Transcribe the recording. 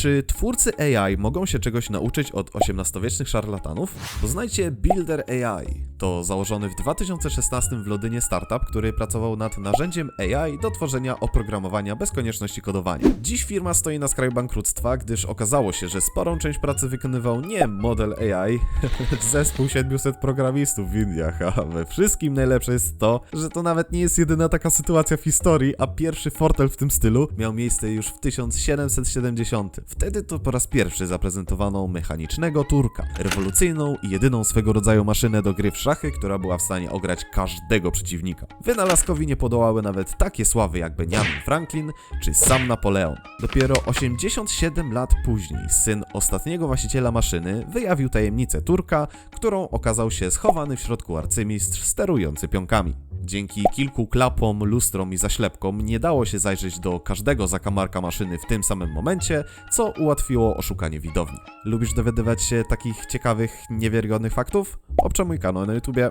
Czy twórcy AI mogą się czegoś nauczyć od XVIII-wiecznych szarlatanów? Poznajcie Builder AI. To założony w 2016 w Londynie startup, który pracował nad narzędziem AI do tworzenia oprogramowania bez konieczności kodowania. Dziś firma stoi na skraju bankructwa, gdyż okazało się, że sporą część pracy wykonywał nie model AI, zespół 700 programistów w Indiach, a we wszystkim najlepsze jest to, że to nawet nie jest jedyna taka sytuacja w historii, a pierwszy fortel w tym stylu miał miejsce już w 1770. Wtedy to po raz pierwszy zaprezentowano mechanicznego Turka, rewolucyjną i jedyną swego rodzaju maszynę do gry w szachy, która była w stanie ograć każdego przeciwnika. Wynalazkowi nie podołały nawet takie sławy jak Benjamin Franklin czy sam Napoleon. Dopiero 87 lat później syn ostatniego właściciela maszyny wyjawił tajemnicę Turka, którą okazał się schowany w środku arcymistrz sterujący pionkami. Dzięki kilku klapom, lustrom i zaślepkom nie dało się zajrzeć do każdego zakamarka maszyny w tym samym momencie, co ułatwiło oszukanie widowni. Lubisz dowiadywać się takich ciekawych, niewiarygodnych faktów? Obczaj mój kanał na YouTubie.